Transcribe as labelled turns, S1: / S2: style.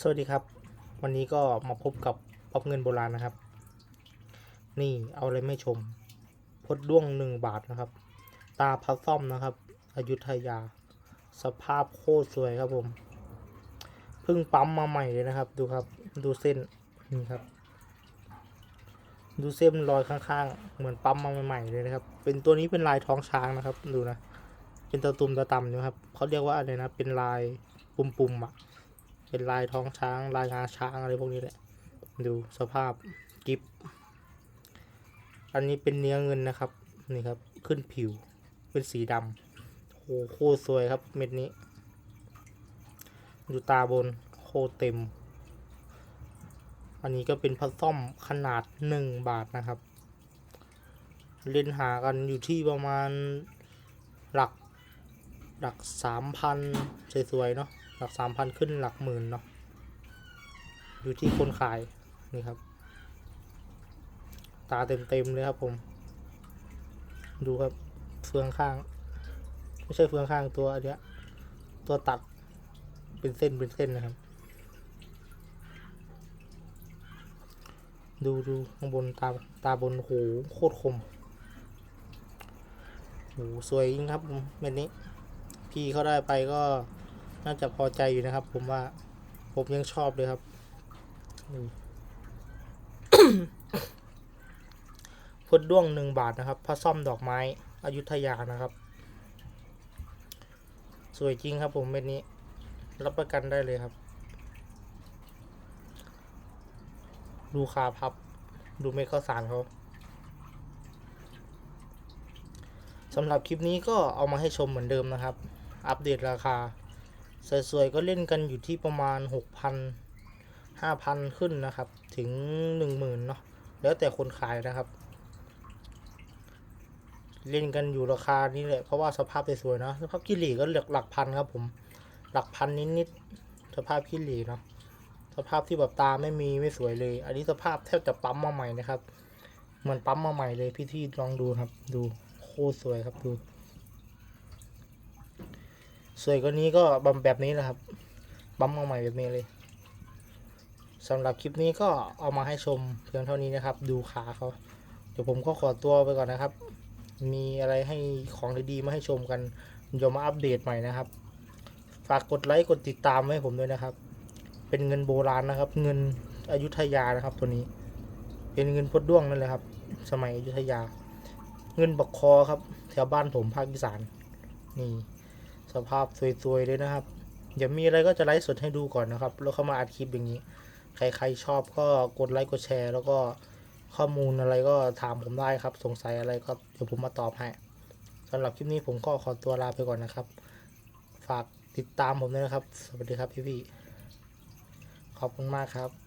S1: สวัสดีครับ วันนี้ก็มาพบกับป๊อปเงินโบราณนะครับ นี่เอาอะไรไม่ชม พดด้วงหนึ่งบาทนะครับ ตาพัดซ่อมนะครับอยุธยา สภาพโคตรสวยครับผมเพิ่งปั๊มมาใหม่เลยนะครับ ดูครับดูเส้นนี่ครับ ดูเส้นรอยข้างๆ เหมือนปั๊มมาใหม่ๆเลยนะครับ เป็นตัวนี้เป็นลายท้องช้างนะครับ ดูนะ เป็นตะตุ่มตะต่ำนะครับเขาเรียกว่าอะไรนะเป็นลายปุ่มๆอะ เป็นลายท้องช้าง ลายงาช้างอะไรพวกนี้แหละ ดูสภาพกิฟอันนี้เป็นเนื้อเงินนะครับ นี่ครับ ขึ้นผิว เป็นสีดำโหโคตรสวยครับเม็ดนี้ ดูตาบนโคตรเต็ม อันนี้ก็เป็นพัดซ่อมขนาดหนึ่งบาทนะครับ เล่นหากันอยู่ที่ประมาณหลักหลักสามพันสวยๆเนาะ หลักสามพันขึ้นหลักหมื่นเนาะอยู่ที่คนขายนี่ครับ ตาเต็มๆเลยครับผม ดูครับเฟืองข้าง ไม่ใช่เฟืองข้างตัวอันเนี้ยตัวตัดเป็นเส้นเป็นเส้นนะครับ ดูดูข้างบนตาตาบนโหโคตรคมโหสวยจริงครับผมเม็ดนี้ พี่เขาได้ไปก็ น่าจะพอใจอยู่นะครับ ผมว่าผมยังชอบเลยครับนี่พดด้วงหนึ่งบาทนะครับผ้าซ่อมดอกไม้อยุธยานะครับ สวยจริงครับผมเม็ดนี้ รับประกันได้เลยครับ ดูคาพับ ดูเม็ดข้าวสารเขาสำหรับคลิปนี้ก็เอามาให้ชมเหมือนเดิมนะครับ อัปเดตราคา สวยๆก็เล่นกันอยู่ที่ประมาณ 6,000 5,000 ขึ้นนะครับ ถึง 10,000เนาะแล้วแต่คนขายนะครับ เล่นกันอยู่ราคานี้แหละเพราะว่าสภาพสวยๆเนะสภาพขี้เหร่ก็หลักหลักพันครับผมหลักพันนิดๆสภาพขี้เหร่เนาะสภาพที่แบบตาไม่มีไม่สวยเลย อันนี้สภาพแทบจะปั๊มมาใหม่นะครับเหมือนปั๊มมาใหม่เลยพี่ที่ลองดูครับ ดูโคตรสวยครับดู สวยกว่านี้ก็บำแบบนี้แหละครับปั๊มมาใหม่แบบนี้เลยสำหรับคลิปนี้ก็เอามาให้ชมเพียงเท่านี้นะครับ ดูขาเขาเดี๋ยวผมก็ขอตัวไปก่อนนะครับ มีอะไรให้ของดีๆมาให้ชมกันเดี๋ยวมาอัปเดตใหม่นะครับ ฝากกดไลค์กดติดตามให้ผมด้วยนะครับ เป็นเงินโบราณนะครับ เงินอยุธยานะครับ ตัวนี้ เป็นเงินพดด้วงนั่นแหละครับ สมัยอยุธยา เงินบักคอครับ แถวบ้านผมภาคอีสานนี่ สภาพสวยๆเลยนะครับเดี๋ยวมีอะไรก็จะไลฟ์สดให้ดูก่อนนะครับ แล้วเข้ามาอัดคลิปอย่างนี้ ใครๆชอบก็กดไลค์กดแชร์ แล้วก็ข้อมูลอะไรก็ถามผมได้ครับ สงสัยอะไรก็เดี๋ยวผมมาตอบให้สำหรับคลิปนี้ผมก็ขอตัวลาไปก่อนนะครับ ฝากติดตามผมด้วยนะครับ สวัสดีครับพี่ๆขอบคุณมากครับ